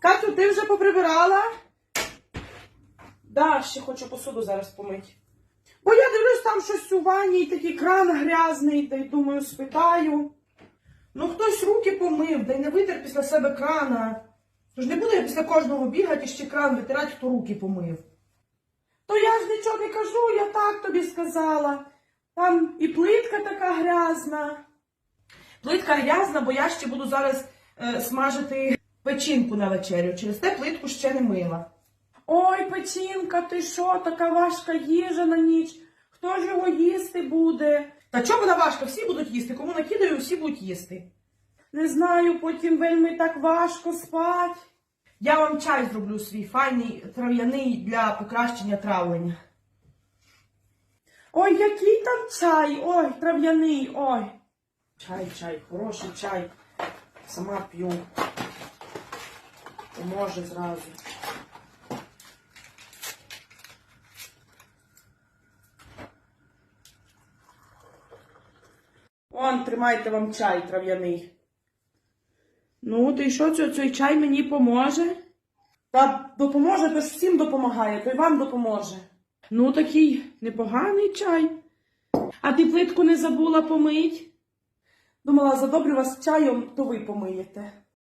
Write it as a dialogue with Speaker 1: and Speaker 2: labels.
Speaker 1: Катю, ти вже поприбирала? Да, ще хочу посуду зараз помити. Бо я дивлюсь, там щось у ванні, такий кран грязний, та й думаю, спитаю. Ну, хтось руки помив, да й не витер після себе крана. Тож не буду я після кожного бігати і ще кран витирати, хто руки помив. То я ж нічого не кажу, я так тобі сказала. Там і плитка така грязна. Плитка грязна, бо я ще буду зараз е, смажити печінку на вечерю. Через те плитку ще не мила. Ой, печінка, ти що, така важка їжа на ніч. Хто ж його їсти буде? Та чого вона важка? Всі будуть їсти. Кому накидаю, всі будуть їсти. Не знаю, потім вельми так важко спать. Я вам чай зроблю свій файний трав'яний для покращення травлення. Ой, який там чай? Ой, трав'яний, ой. Чай, чай, хороший чай. Сама п'ю. Поможе зразу. Он, тримайте вам чай трав'яний. Ну, то й що цей, цей чай мені поможе? Та допоможе, то ж всім допомагає, то й вам допоможе. Ну, такий непоганий чай. А ти плитку не забула помить? Думала, задобрю вас чаєм, то ви помиєте.